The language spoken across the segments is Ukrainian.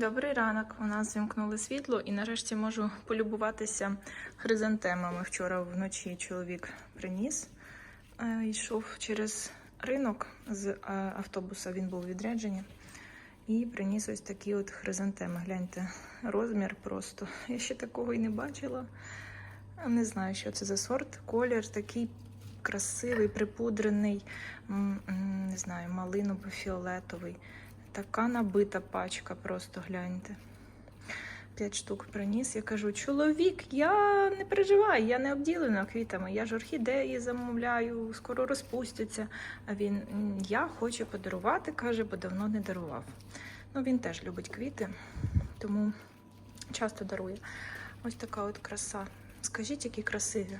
Добрий ранок. У нас зімкнули світло і нарешті можу полюбуватися хризантемами. Вчора вночі чоловік приніс, е, йшов через ринок з е, автобуса. Він був у відрядженні. І приніс ось такі от хризантеми. Гляньте, розмір просто. Я ще такого і не бачила. Не знаю, що це за сорт. Колір такий красивий, припудрений, не знаю, малиново-фіолетовий. Така набита пачка, просто гляньте. П'ять штук приніс. Я кажу: чоловік, я не переживай, я не обділена квітами. Я ж орхідеї замовляю, скоро розпустяться. А він «М, я хочу подарувати, каже, бо давно не дарував. Ну, він теж любить квіти, тому часто дарує. Ось така от краса. Скажіть, які красиві.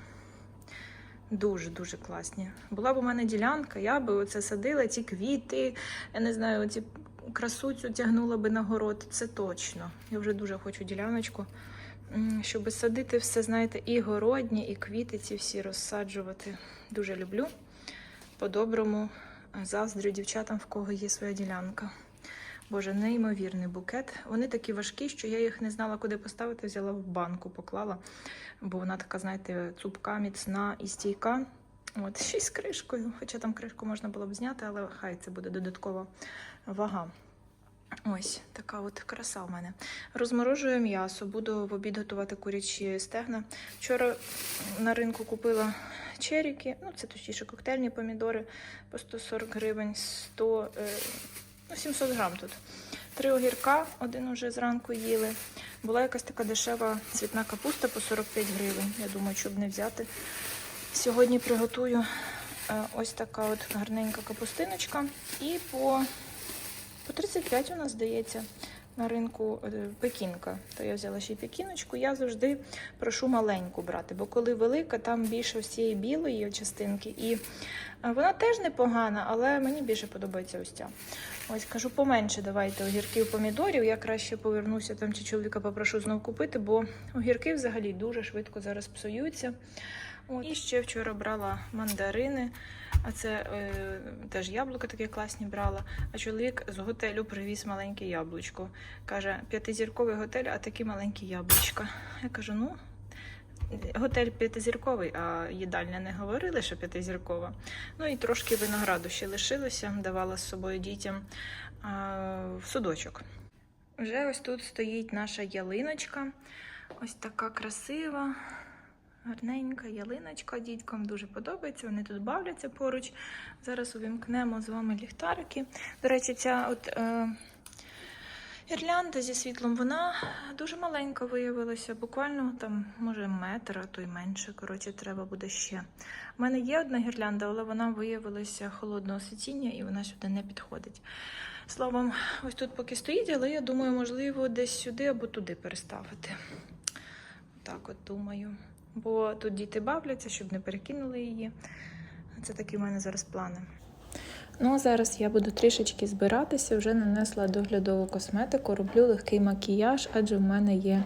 Дуже-дуже класні. Була б у мене ділянка, я би оце садила, ці квіти, я не знаю, ці красу цю тягнула би на город. Це точно. Я вже дуже хочу діляночку, щоб садити все, знаєте, і городні, і квіти ці всі розсаджувати. Дуже люблю. По-доброму заздрю дівчатам, в кого є своя ділянка. Боже, неймовірний букет. Вони такі важкі, що я їх не знала, куди поставити. Взяла в банку, поклала, бо вона така, знаєте, цупка, міцна і стійка. От, ще й з кришкою. Хоча там кришку можна було б зняти, але хай це буде додаткова вага. Ось така от краса в мене. Розморожую м'ясо, буду в обід готувати курячі стегна. Вчора на ринку купила черіки, ну це точніше коктейльні помідори по 140 гривень, 100, е, ну 700 грам тут. Три огірка, один уже зранку їли. Була якась така дешева цвітна капуста по 45 гривень. Я думаю, щоб не взяти. Сьогодні приготую е, ось така от гарненька капустиночка. І по, по 35 у нас здається на ринку е, пекінка. То я взяла ще й пекіночку. Я завжди прошу маленьку брати, бо коли велика, там більше всієї білої частинки. І е, вона теж непогана, але мені більше подобається ось ця. Ось кажу, поменше давайте огірків помідорів. Я краще повернуся там чи чоловіка попрошу знов купити, бо огірки взагалі дуже швидко зараз псуються. От. І ще вчора брала мандарини, а це е, теж яблука такі класні брала. А чоловік з готелю привіз маленьке яблучко. Каже, п'ятизірковий готель, а такі маленькі яблучка. Я кажу, ну. Готель п'ятизірковий, а їдальня не говорили, що п'ятизіркова. Ну і трошки винограду ще лишилося, давала з собою дітям а, в судочок. Вже ось тут стоїть наша ялиночка. Ось така красива. Гарненька ялиночка діткам дуже подобається. Вони тут бавляться поруч. Зараз увімкнемо з вами ліхтарики. До речі, ця от е, гірлянда зі світлом, вона дуже маленька виявилася. Буквально там, може, метр, а то й менше. Коротше, треба буде ще. У мене є одна гірлянда, але вона виявилася холодного світіння і вона сюди не підходить. Словом, ось тут поки стоїть, але я думаю, можливо, десь сюди або туди переставити. Так, от думаю бо тут діти бавляться, щоб не перекинули її. Це такі в мене зараз плани. Ну, а зараз я буду трішечки збиратися, вже нанесла доглядову косметику, роблю легкий макіяж, адже в мене є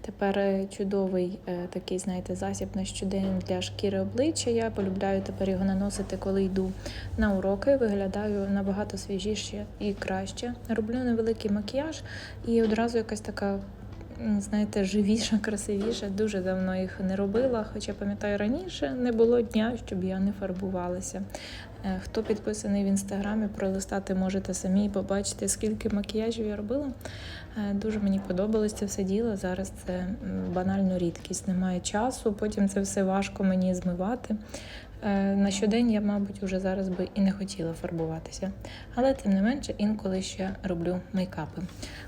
тепер чудовий е, такий, знаєте, засіб на щодень для шкіри обличчя. Я полюбляю тепер його наносити, коли йду на уроки. Виглядаю набагато свіжіше і краще. Роблю невеликий макіяж і одразу якась така знаєте, живіша, красивіша. Дуже давно їх не робила. Хоча пам'ятаю, раніше не було дня, щоб я не фарбувалася. Е, Хто підписаний в інстаграмі, пролистати можете самі і побачити, скільки макіяжів я робила. Е, Дуже мені подобалось це все діло. Зараз це банально рідкість. Немає часу, потім це все важко мені змивати. Е, На щодень я, мабуть, вже зараз би і не хотіла фарбуватися. Але тим не менше, інколи ще роблю мейкапи.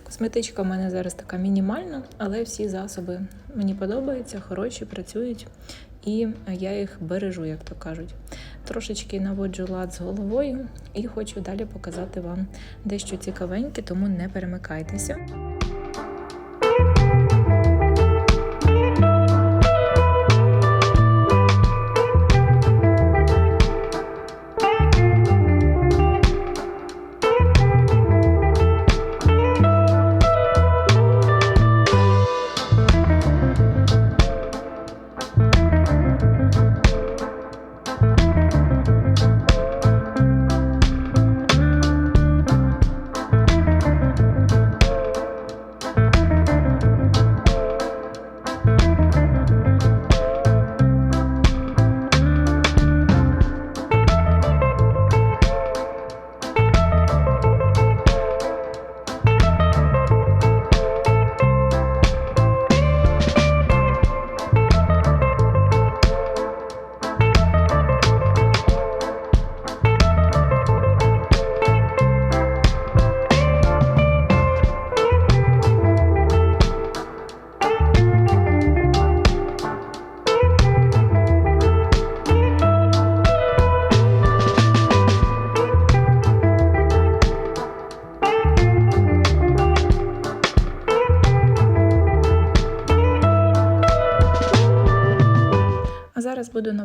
Косметичка в мене зараз така мінімальна, але всі засоби мені подобаються, хороші, працюють, і я їх бережу, як то кажуть. Трошечки наводжу лад з головою і хочу далі показати вам дещо цікавеньке, тому не перемикайтеся.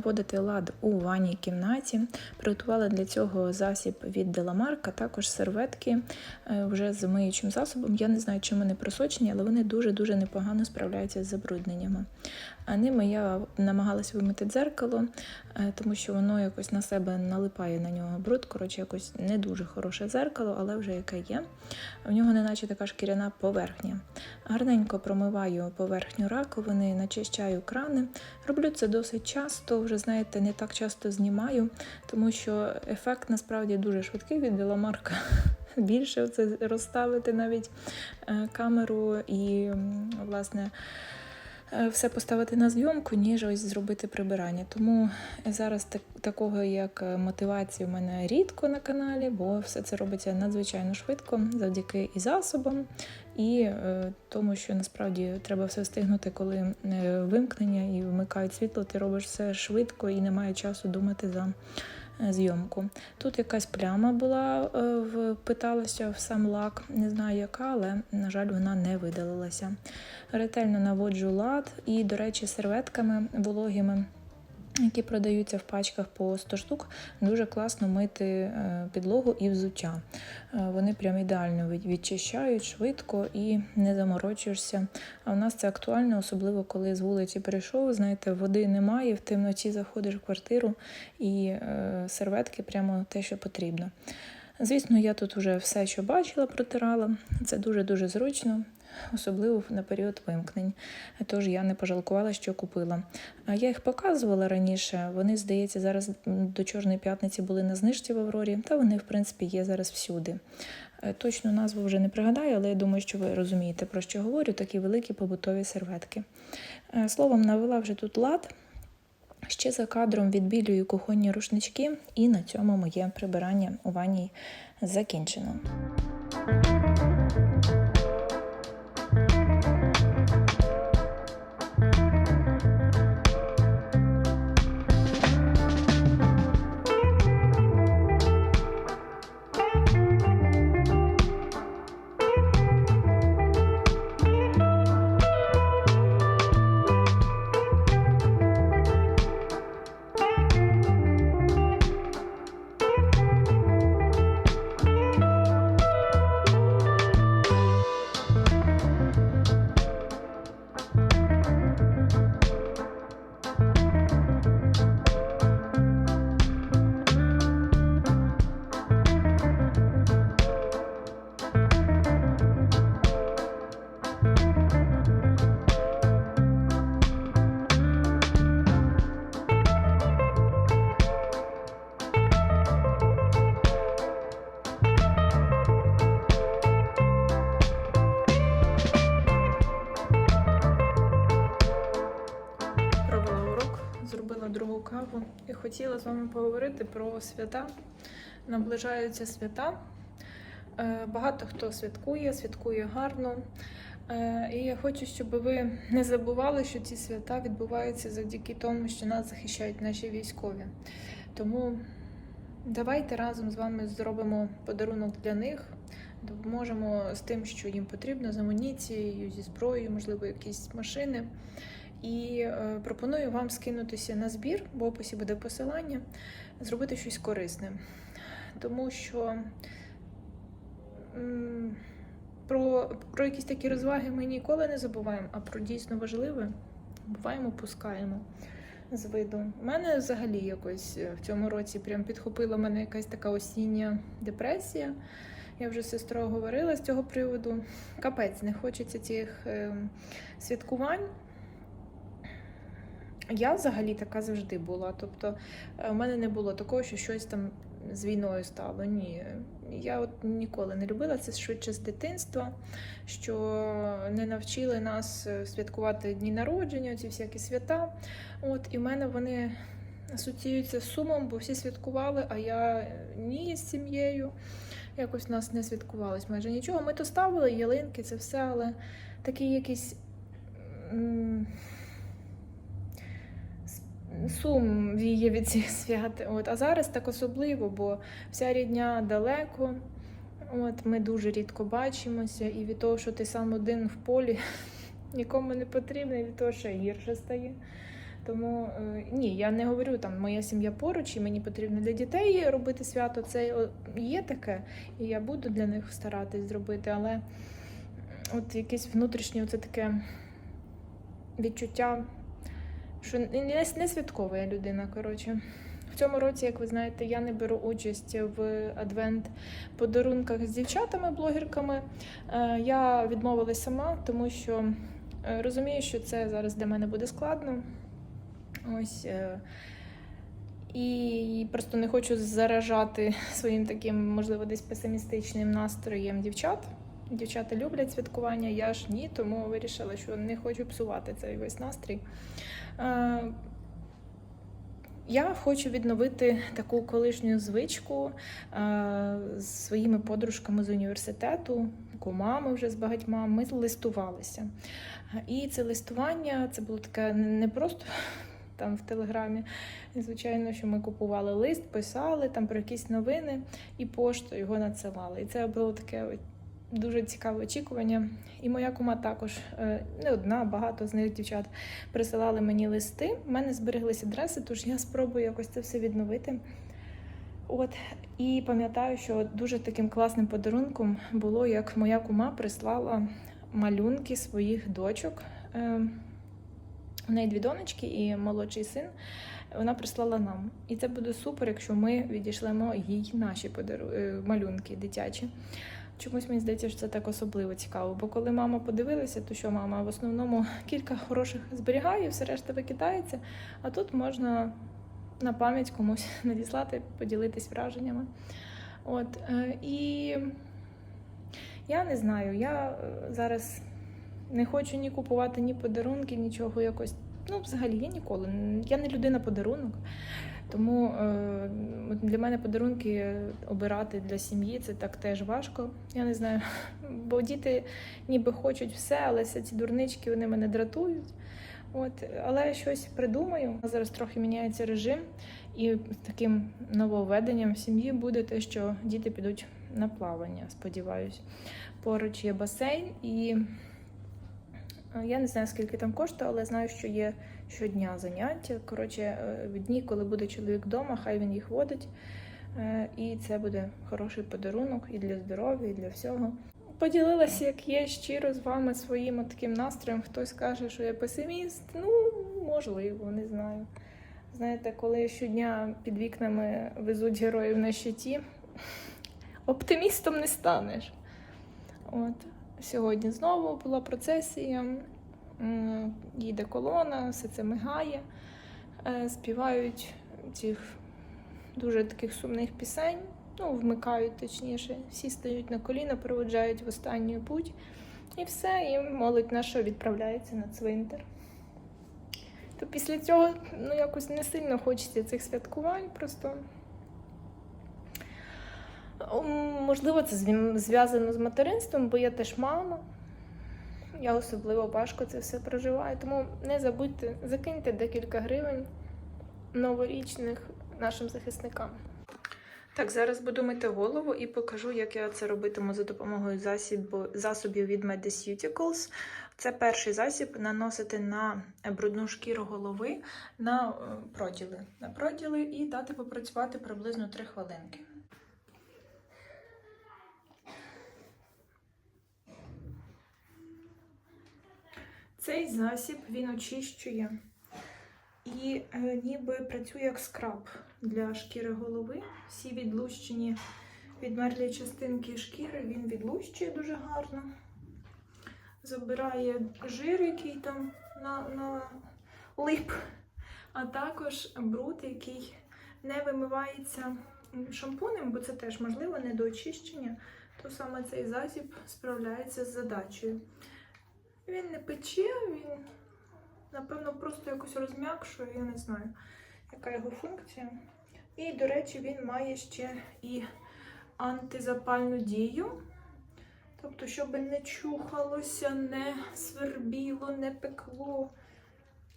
Наводити лад у ванній кімнаті. Приготувала для цього засіб від Деламарка, також серветки е, вже з миючим засобом. Я не знаю, чим вони просочені, але вони дуже-дуже непогано справляються з забрудненнями. А ними я намагалася вимити дзеркало, е, тому що воно якось на себе налипає на нього бруд. Коротше, якось не дуже хороше дзеркало, але вже яке є. В нього неначе така шкіряна поверхня. Гарненько промиваю поверхню раковини, начищаю крани. Роблю це досить часто, вже знаєте, не так часто знімаю, тому що ефект насправді дуже швидкий від Деламарка. Більше це розставити навіть е, камеру і, власне, все поставити на зйомку, ніж ось зробити прибирання. Тому зараз так, такого як е, мотивації в мене рідко на каналі, бо все це робиться надзвичайно швидко завдяки і засобам, і е, тому, що насправді треба все встигнути, коли е, вимкнення і вмикають світло, ти робиш все швидко і немає часу думати за е, зйомку. Тут якась пляма була, е, впиталася в сам лак, не знаю яка, але, на жаль, вона не видалилася. Ретельно наводжу лад і, до речі, серветками вологими. Які продаються в пачках по 100 штук, дуже класно мити е, підлогу і взуття. Е, Вони прям ідеально відчищають швидко і не заморочуєшся. А у нас це актуально, особливо коли з вулиці прийшов. Знаєте, води немає, в темноті заходиш в квартиру і е, серветки прямо те, що потрібно. Звісно, я тут вже все, що бачила, протирала. Це дуже-дуже зручно, особливо на період вимкнень. Тож я не пожалкувала, що купила. Я їх показувала раніше. Вони, здається, зараз до Чорної п'ятниці були на знижці в Аврорі, та вони, в принципі, є зараз всюди. Е, Точну назву вже не пригадаю, але я думаю, що ви розумієте, про що говорю, такі великі побутові серветки. Е, Словом, навела вже тут лад. Ще за кадром відбілюю кухонні рушнички, і на цьому моє прибирання у ванній закінчено. Каву і хотіла з вами поговорити про свята. Наближаються свята. Е, Багато хто святкує, святкує гарно. Е, І я хочу, щоб ви не забували, що ці свята відбуваються завдяки тому, що нас захищають наші військові. Тому давайте разом з вами зробимо подарунок для них, допоможемо з тим, що їм потрібно, з амуніцією, зі зброєю, можливо, якісь машини. І е, пропоную вам скинутися на збір, в описі буде посилання, зробити щось корисне. Тому що про, про якісь такі розваги ми ніколи не забуваємо, а про дійсно важливе буваємо, пускаємо з виду. У мене взагалі якось е, в цьому році прям підхопила мене якась така осіння депресія. Я вже з сестрою говорила з цього приводу. Капець, не хочеться цих е, святкувань. Я взагалі така завжди була. Тобто е, в мене не було такого, що щось там з війною стало. Ні. Я от ніколи не любила це швидше з дитинства, що не навчили нас е, святкувати дні народження, ці всякі свята. От, і в мене вони асоціюються з сумом, бо всі святкували, а я е, ні з сім'єю. Якось в нас не святкувалось майже нічого. Ми то ставили ялинки, це все, але такий якийсь. Сум віє від цих свят. От. А зараз так особливо, бо вся рідня далеко. От, ми дуже рідко бачимося, і від того, що ти сам один в полі, нікому не потрібно, і від того, що гірше стає. Тому е, ні, я не говорю там моя сім'я поруч, і мені потрібно для дітей робити свято. Це є таке, і я буду для них старатись зробити, але от якесь внутрішнє це таке відчуття, що не, не святкова я людина. Коротше. В цьому році, як ви знаєте, я не беру участь в адвент подарунках з дівчатами-блогерками. Е, Я відмовилась сама, тому що е, розумію, що це зараз для мене буде складно. Ось. е, І просто не хочу заражати своїм таким, можливо, десь песимістичним настроєм дівчат. Дівчата люблять святкування, я ж ні, тому вирішила, що не хочу псувати цей весь настрій. Е, Я хочу відновити таку колишню звичку е, з своїми подружками з університету, кумами вже з багатьма. Ми листувалися. І це листування це було таке не просто там в телеграмі. Звичайно, що ми купували лист, писали там про якісь новини і пошту його надсилали. І це було таке дуже цікаве очікування. І моя кума також е, не одна, багато з них дівчат присилали мені листи. У мене збереглися адреси, тож я спробую якось це все відновити. От і пам'ятаю, що дуже таким класним подарунком було, як моя кума прислала малюнки своїх дочок. Е, У неї дві донечки і молодший син. Вона прислала нам. І це буде супер, якщо ми відійшлемо їй наші подару... е, малюнки дитячі. Чомусь мені здається, що це так особливо цікаво. Бо коли мама подивилася, то що мама в основному кілька хороших зберігає, все решта викидається. А тут можна на пам'ять комусь надіслати, поділитись враженнями. От е, і я не знаю, я е, зараз не хочу ні купувати ні подарунки, нічого якось. Ну, взагалі, я ніколи. Я не людина подарунок. Тому е, для мене подарунки обирати для сім'ї це так теж важко. Я не знаю. Бо діти ніби хочуть все, але все ці дурнички вони мене дратують. От, але щось придумаю. Зараз трохи міняється режим, і таким нововведенням в сім'ї буде те, що діти підуть на плавання, сподіваюсь. Поруч є басейн, і е, я не знаю, скільки там коштує, але знаю, що є щодня заняття. Коротше, е, в дні, коли буде чоловік вдома, хай він їх водить. Е, І це буде хороший подарунок і для здоров'я, і для всього. Поділилася, як є, щиро з вами своїм таким настроєм. Хтось каже, що я песиміст. Ну, можливо, не знаю. Знаєте, коли щодня під вікнами везуть героїв на щиті, оптимістом не станеш. От. Сьогодні знову була процесія, їде колона, все це мигає, е, співають цих дуже таких сумних пісень. Ну, вмикають точніше, всі стають на коліна, проводжають в останню путь. І все, і молодь наша відправляється на цвинтар. То після цього ну, якось не сильно хочеться цих святкувань, просто. Можливо, це зв'язано з материнством, бо я теж мама. Я особливо важко це все проживаю. Тому не забудьте, закиньте декілька гривень новорічних нашим захисникам. Так, зараз буду мити голову і покажу, як я це робитиму за допомогою засібу, засобів від Mediceuticals. Це перший засіб наносити на брудну шкіру голови на е, проділи. На проділи і дати попрацювати приблизно 3 хвилинки. Цей засіб він очищує і е, ніби працює як скраб для шкіри голови. Всі відлущені відмерлі частинки шкіри він відлущує дуже гарно. Забирає жир, який там на, на лип, а також бруд, який не вимивається шампунем, бо це теж можливо не до очищення, то саме цей засіб справляється з задачею. Він не пече, він, напевно, просто якось розм'якшує, я не знаю, яка його функція. І, до речі, він має ще і антизапальну дію. Тобто, щоб не чухалося, не свербіло, не пекло.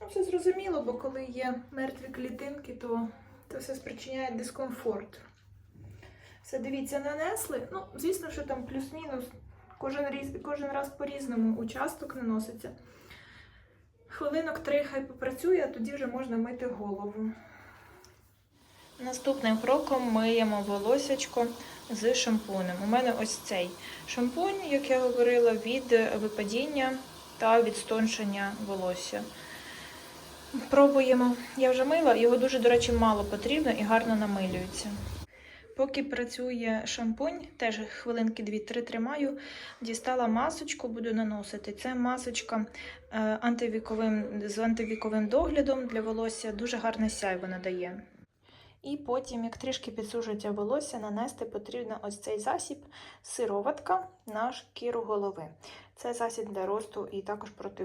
Ну, все зрозуміло, бо коли є мертві клітинки, то це все спричиняє дискомфорт. Все, дивіться, нанесли. Ну, звісно, що там плюс-мінус Кожен, різ, кожен раз по-різному участок наноситься. Хвилинок три хай попрацює, а тоді вже можна мити голову. Наступним кроком миємо волосячко з шампунем. У мене ось цей шампунь, як я говорила, від випадіння та відстоншення волосся. Пробуємо. Я вже мила, його дуже, до речі, мало потрібно і гарно намилюється. Поки працює шампунь, теж хвилинки 2-3 тримаю, дістала масочку, буду наносити. Це масочка е, антивіковим, з антивіковим доглядом для волосся, дуже гарне сяйво надає. І потім, як трішки підсушується волосся, нанести потрібно ось цей засіб сироватка на шкіру голови. Це засіб для росту і також проти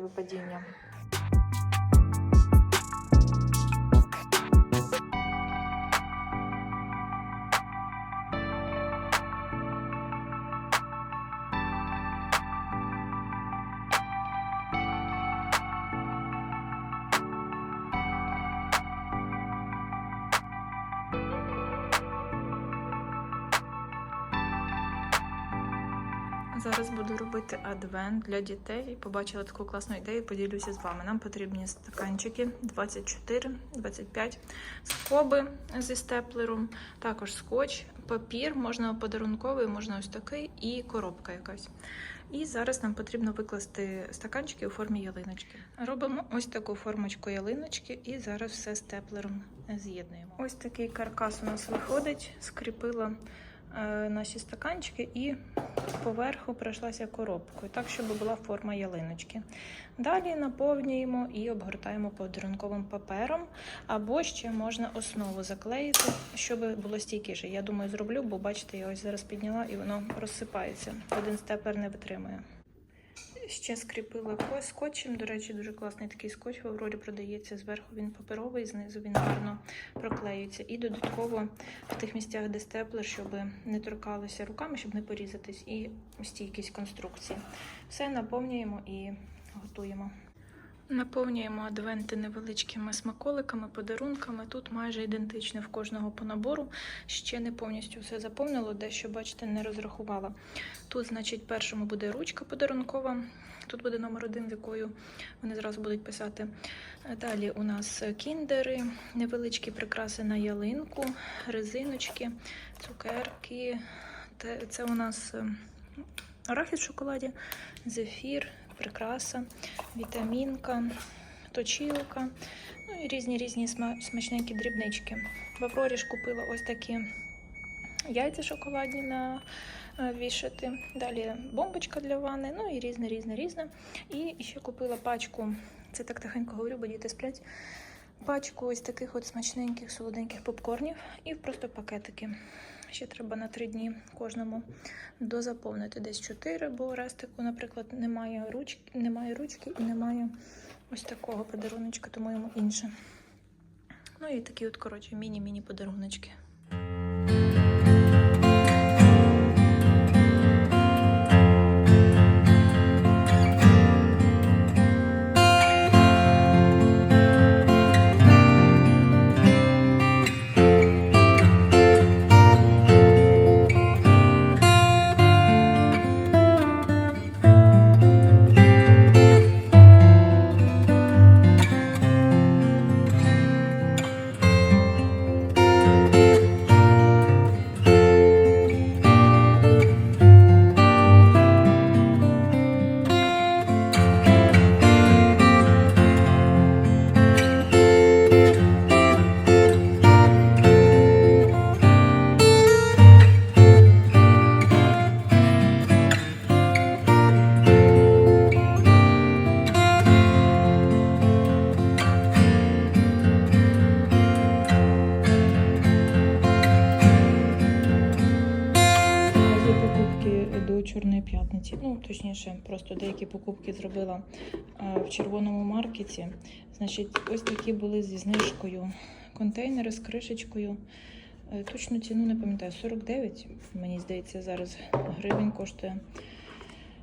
Зараз буду робити адвент для дітей. Побачила таку класну ідею, поділюся з вами. Нам потрібні стаканчики 24, 25, скоби зі степлером, також скотч, папір, можна подарунковий, можна ось такий, і коробка якась. І зараз нам потрібно викласти стаканчики у формі ялиночки. Робимо ось таку формочку ялиночки і зараз все степлером з'єднуємо. Ось такий каркас у нас виходить, скріпила наші стаканчики і поверху пройшлася коробкою, так, щоб була форма ялиночки. Далі наповнюємо і обгортаємо подарунковим папером, або ще можна основу заклеїти, щоб було стійкіше. Я думаю, зроблю, бо бачите, я ось зараз підняла і воно розсипається. Один степер не витримує. Ще скріпила скотчем. До речі, дуже класний такий скотч в Аврорі продається. Зверху він паперовий, знизу він гарно проклеюється. І додатково в тих місцях, де степлер, щоб не торкалися руками, щоб не порізатись, і стійкість конструкції. Все наповнюємо і готуємо. Наповнюємо адвенти невеличкими смаколиками, подарунками. Тут майже ідентичне в кожного по набору. Ще не повністю все заповнило, дещо, бачите, не розрахувала. Тут, значить, першому буде ручка подарункова. Тут буде номер один, з якою вони зразу будуть писати. Далі у нас кіндери, невеличкі прикраси на ялинку, резиночки, цукерки. Це у нас е, арахіс в шоколаді, зефір, прикраса, вітамінка, точілка, ну і різні різні смачненькі дрібнички. В Аврорі купила ось такі яйця шоколадні на е, вішати. Далі бомбочка для ванни, ну і різне, різне, різне. І ще купила пачку, це так тихенько говорю, бо діти сплять. Пачку ось таких от смачненьких солоденьких попкорнів і просто пакетики. Ще треба на три дні кожному дозаповнити десь 4, бо рестику, наприклад, немає ручки, немає ручки і немає ось такого подаруночка, тому йому інше. Ну і такі от, коротше, міні-міні подаруночки. Просто покупки зробила в червоному маркеті. Значить, ось такі були зі знижкою контейнери з кришечкою. Е, Точну ціну не пам'ятаю, 49, мені здається, зараз гривень коштує.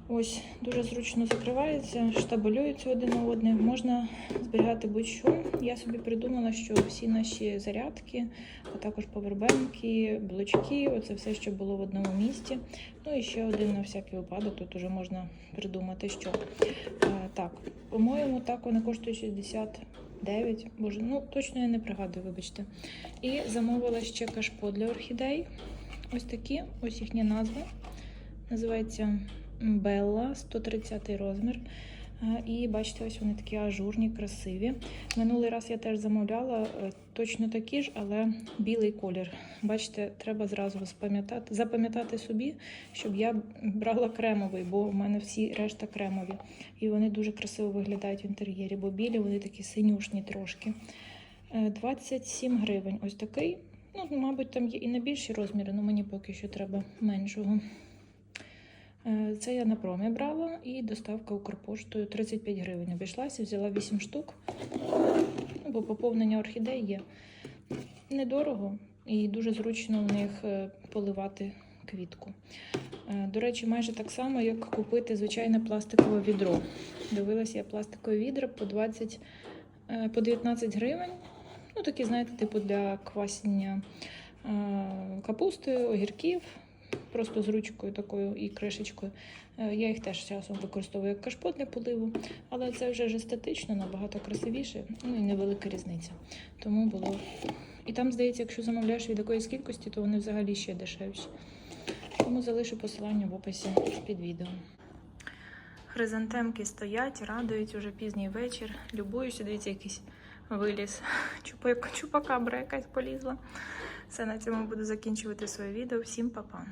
Ось дуже зручно закривається, штабелюється один на одне. Можна зберігати будь-що. Я собі придумала, що всі наші зарядки, а також повербенки, блочки, оце все, що було в одному місці. Ну і ще один на всякий випадок. Тут вже можна придумати, що так. По-моєму, так вони коштують 69. Боже, ну точно я не пригадую, вибачте. І замовила ще кашпо для орхідей. Ось такі, ось їхні назви. Називається Белла, 130 розмір. Е, І бачите, ось вони такі ажурні, красиві. Минулий раз я теж замовляла е, точно такі ж, але білий колір. Бачите, треба зразу запам'ятати, собі, щоб я брала кремовий, бо в мене всі решта кремові. І вони дуже красиво виглядають в інтер'єрі, бо білі вони такі синюшні трошки. Е, 27 гривень. Ось такий. Ну, мабуть, там є і на більші розміри, але мені поки що треба меншого. Е, Це я на промі брала і доставка Укрпоштою 35 гривень. Обійшлася, взяла 8 штук, ну, бо поповнення орхідей є недорого і дуже зручно в них е, поливати квітку. Е, До речі, майже так само, як купити звичайне пластикове відро. Дивилася я пластикове відро по 20, е, по 19 гривень. Ну, такі, знаєте, типу для квасіння капусти, огірків, просто з ручкою такою і кришечкою. Е, Я їх теж часом використовую як кашпо для поливу, але це вже ж естетично, набагато красивіше, ну і невелика різниця. Тому було. І там, здається, якщо замовляєш від якоїсь кількості, то вони взагалі ще дешевші. Тому залишу посилання в описі під відео. Хризантемки стоять, радують уже пізній вечір. Любуюся, дивіться, якийсь виліз. Чупака, чупакабра полізла. Все на цьому буду закінчувати своє відео. Всім па-па.